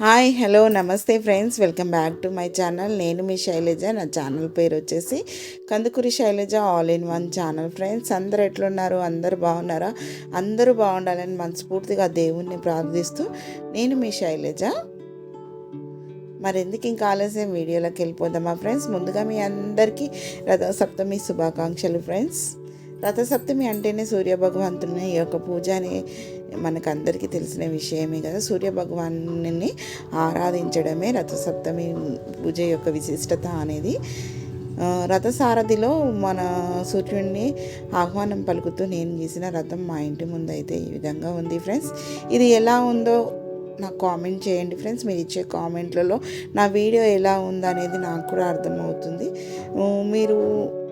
Hi hello నమస్తే friends. Welcome back to my channel. నేను మీ శైలజ. నా ఛానల్ పేరు వచ్చేసి Kandukuri Shailaja all in one channel friends. అందరు ఎట్లున్నారు? అందరు బాగున్నారా? అందరూ బాగుండాలని మనస్ఫూర్తిగా దేవుణ్ణి ప్రార్థిస్తూ నేను మీ శైలజ. మరి ఎందుకు ఇంకా ఆలస్యం? వీడియోలోకి వెళ్ళిపోదామా ఫ్రెండ్స్? ముందుగా మీ అందరికీ రథసప్తమి శుభాకాంక్షలు ఫ్రెండ్స్. రథసప్తమి అంటేనే సూర్య భగవంతుని యొక్క పూజ అని మనకందరికీ తెలిసిన విషయమే కదా. సూర్య భగవాన్ని ఆరాధించడమే రథసప్తమి పూజ యొక్క విశిష్టత అనేది. రథసారథిలో మన సూర్యుడిని ఆహ్వానం పలుకుతూ నేను గీసిన రథం మా ఇంటి ముందు అయితే ఈ విధంగా ఉంది ఫ్రెండ్స్. ఇది ఎలా ఉందో నాకు కామెంట్ చేయండి ఫ్రెండ్స్. మీరు ఇచ్చే కామెంట్లలో నా వీడియో ఎలా ఉందనేది నాకు కూడా అర్థమవుతుంది. మీరు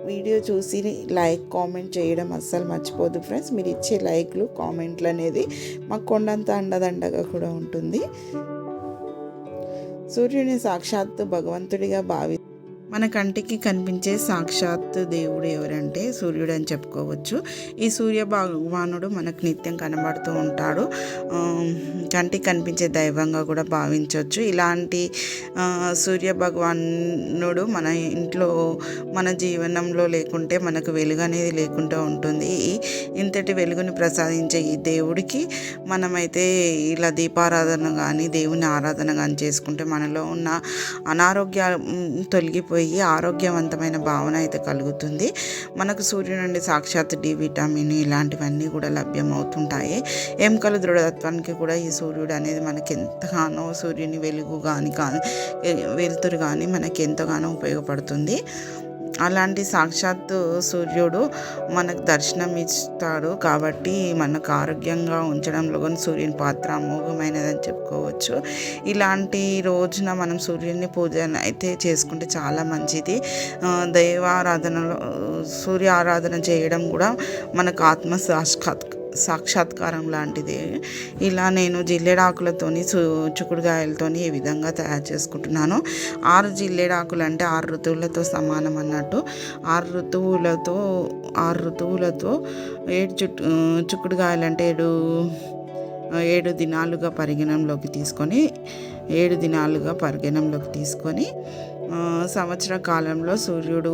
వీడియో చూసి లైక్ కామెంట్ చేయడం అస్సలు మర్చిపోదు ఫ్రెండ్స్. మీరు ఇచ్చే లైక్లు కామెంట్లు అనేది మాకు కొండంత అండదండగా కూడా ఉంటుంది. సూర్యుని సాక్షాత్తు భగవంతుడిగా భావి మన కంటికి కనిపించే సాక్షాత్ దేవుడు ఎవరంటే సూర్యుడు అని చెప్పుకోవచ్చు. ఈ సూర్య భగవానుడు మనకు నిత్యం కనబడుతూ ఉంటాడు. కంటికి కనిపించే దైవంగా కూడా భావించవచ్చు. ఇలాంటి సూర్య భగవానుడు మన ఇంట్లో మన జీవనంలో లేకుంటే మనకు వెలుగు అనేది లేకుండా ఉంటుంది. ఈ- ఇంతటి వెలుగుని ప్రసాదించే ఈ దేవుడికి మనమైతే ఇలా దీపారాధన కానీ దేవుని ఆరాధన కానీ చేసుకుంటే మనలో ఉన్న అనారోగ్యం తొలగిపోయి ఆరోగ్యవంతమైన భావన అయితే కలుగుతుంది. మనకు సూర్యుడు నుండి సాక్షాత్ డి విటమిన్ ఇలాంటివన్నీ కూడా లభ్యమవుతుంటాయి. ఎముకల దృఢత్వానికి కూడా ఈ సూర్యుడు అనేది మనకి ఎంతగానో సూర్యుని వెలుగు కానీ కానీ వెలుతురు కానీ మనకి ఎంతగానో ఉపయోగపడుతుంది. అలాంటి సాక్షాత్తు సూర్యుడు మనకు దర్శనం ఇస్తాడు కాబట్టి మనకు ఆరోగ్యంగా ఉంచడంలో కానీ సూర్యుని పాత్ర అమోఘమైనదని చెప్పుకోవచ్చు. ఇలాంటి రోజున మనం సూర్యుని పూజ అయితే చేసుకుంటే చాలా మంచిది. దైవారాధనలో సూర్య ఆరాధన చేయడం కూడా మనకు ఆత్మ సాక్షాత్ సాక్షాత్కారం లాంటిది. ఇలా నేను జిల్లేడాకులతోని చిక్కుడుగాయలతోని చుక్కుడుగాయలతోని ఈ విధంగా తయారు చేసుకుంటున్నాను. ఆరు జిల్లేడాకులు అంటే ఆరు ఋతువులతో సమానం అన్నట్టు. ఆరు ఋతువులతో ఆరు ఋతువులతో ఏడు చుట్టు చుక్కుడుగాయలు అంటే ఏడు ఏడు దినాలుగా పరిగణంలోకి తీసుకొని ఏడు దినాలుగా పరిగణంలోకి తీసుకొని సంవత్సర కాలంలో సూర్యుడు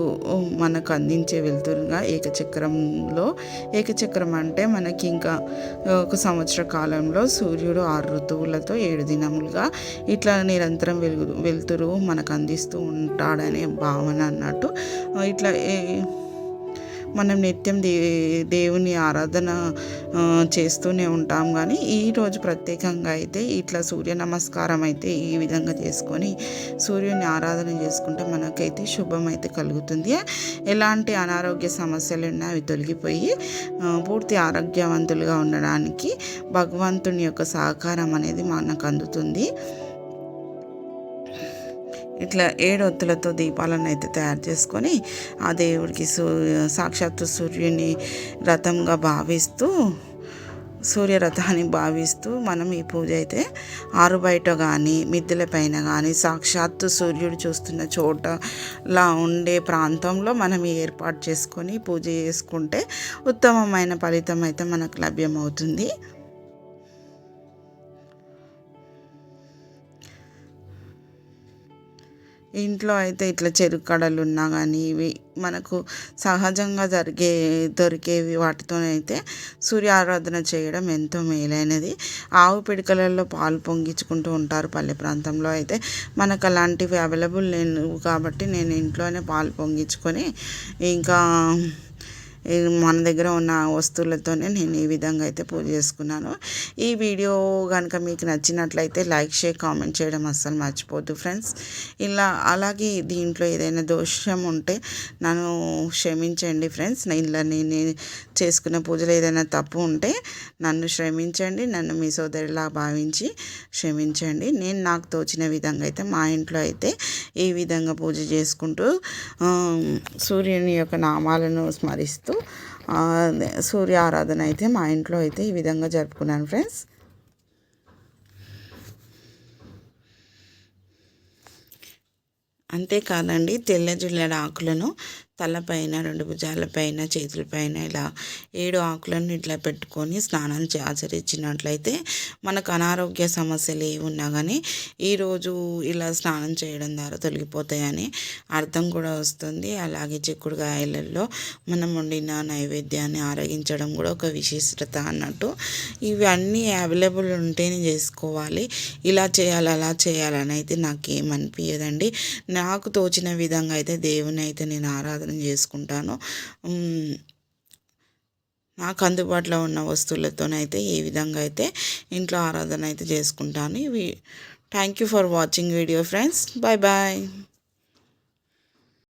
మనకు అందించే వెలుతురుగా ఏకచక్రంలో ఏకచక్రం అంటే మనకి ఇంకా ఒక సంవత్సర కాలంలో సూర్యుడు ఆరు ఋతువులతో ఏడు దినములుగా ఇట్లా నిరంతరం వెలుగు వెలుతురు మనకు అందిస్తూ ఉంటాడనే భావన అన్నట్టు ఇట్లా మనం నిత్యం దే దేవుని ఆరాధన చేస్తూనే ఉంటాం. కానీ ఈరోజు ప్రత్యేకంగా అయితే ఇట్లా సూర్య నమస్కారం అయితే ఈ విధంగా చేసుకొని సూర్యుని ఆరాధన చేసుకుంటే మనకైతే శుభం అయితే కలుగుతుంది. ఎలాంటి అనారోగ్య సమస్యలు ఉన్నా అవి తొలగిపోయి పూర్తి ఆరోగ్యవంతులుగా ఉండడానికి భగవంతుని యొక్క సహకారం అనేది మనకు అందుతుంది. ఇట్లా ఏడొత్తులతో దీపాలను అయితే తయారు చేసుకొని ఆ దేవుడికి సూ సాక్షాత్తు సూర్యుని రథంగా భావిస్తూ సూర్యరథాన్ని భావిస్తూ మనం ఈ పూజ అయితే ఆరు బయట కానీ మిద్దెల పైన కానీ సాక్షాత్తు సూర్యుడు చూస్తున్న చోటలా ఉండే ప్రాంతంలో మనం ఏర్పాటు చేసుకొని పూజ చేసుకుంటే ఉత్తమమైన ఫలితం అయితే మనకు లభ్యమవుతుంది. ఇంట్లో అయితే ఇట్లా చెరుకు కడలు ఉన్నా కానీ ఇవి మనకు సహజంగా జరిగే దొరికేవి వాటితోనైతే సూర్య ఆరాధన చేయడం ఎంతో మేలైనది. ఆవు పిడకలలో పాలు పొంగించుకుంటూ ఉంటారు పల్లె ప్రాంతంలో అయితే. మనకు అలాంటివి అవైలబుల్ లేవు కాబట్టి నేను ఇంట్లోనే పాలు పొంగించుకొని ఇంకా మన దగ్గర ఉన్న వస్తువులతోనే నేను ఈ విధంగా అయితే పూజ చేసుకున్నాను. ఈ వీడియో కనుక మీకు నచ్చినట్లయితే లైక్ షేర్ కామెంట్ చేయడం అస్సలు మర్చిపోద్దు ఫ్రెండ్స్. ఇలా అలాగే దీంట్లో ఏదైనా దోషం ఉంటే నన్ను క్షమించండి ఫ్రెండ్స్. నేను ఇలా నేను చేసుకున్న పూజలో ఏదైనా తప్పు ఉంటే నన్ను క్షమించండి నన్ను మీ సోదరిలా భావించి క్షమించండి. నేను నాకు తోచిన విధంగా అయితే మా ఇంట్లో అయితే ఈ విధంగా పూజ చేసుకుంటూ సూర్యుని యొక్క నామాలను స్మరిస్తూ సూర్య ఆరాధన అయితే మా ఇంట్లో అయితే ఈ విధంగా జరుపుకున్నాను ఫ్రెండ్స్. అంతేకాదండి తెల్ల జిల్లెడ ఆకులను తలపైన రెండు భుజాలపైన చేతులపైన ఇలా ఏడు ఆకులను ఇట్లా పెట్టుకొని స్నానాలు ఆచరించినట్లయితే మనకు అనారోగ్య సమస్యలు ఏమున్నా కానీ ఈరోజు ఇలా స్నానం చేయడం ద్వారా తొలగిపోతాయని అర్థం కూడా వస్తుంది. అలాగే చిక్కుడుకాయలలో మనం వండిన నైవేద్యాన్ని ఆరగించడం కూడా ఒక విశిష్టత అన్నట్టు. ఇవన్నీ అవైలబుల్ ఉంటేనే చేసుకోవాలి. ఇలా చేయాలి అలా చేయాలని అయితే నాకేమనిపించదండి నాకు తోచిన విధంగా అయితే దేవుని అయితే నేను ఆరాధన చేసుకుంటాను. నాకు అందుబాటులో ఉన్న వస్తువులతోనైతే ఏ విధంగా అయితే ఇంట్లో ఆరాధన అయితే చేసుకుంటాను. ఇవి thank you for watching video friends bye bye